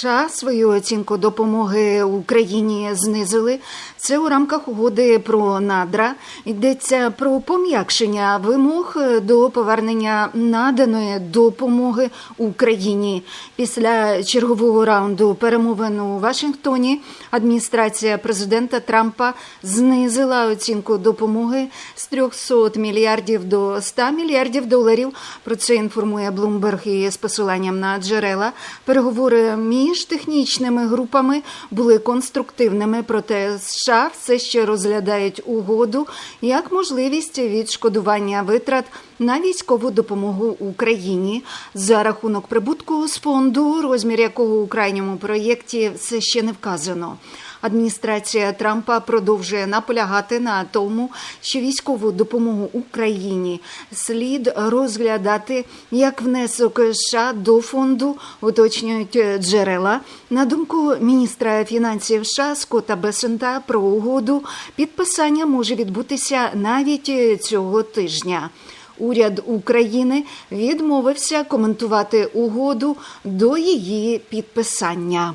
США свою оцінку допомоги Україні знизили. Це у рамках угоди про надра. Йдеться про пом'якшення вимог до повернення наданої допомоги Україні. Після чергового раунду перемовин у Вашингтоні адміністрація президента Трампа знизила оцінку допомоги з 300 мільярдів до 100 мільярдів доларів. Про це інформує Bloomberg і з посиланням на джерела. Переговори між технічними групами були конструктивними, проте США все ще розглядають угоду як можливість відшкодування витрат на військову допомогу Україні за рахунок прибутку з фонду, розмір якого у крайньому проєкті все ще не вказано. Адміністрація Трампа продовжує наполягати на тому, що військову допомогу Україні слід розглядати як внесок США до фонду, уточнюють джерела. На думку міністра фінансів США Скотта Бесента про угоду, підписання може відбутися навіть цього тижня. Уряд України відмовився коментувати угоду до її підписання.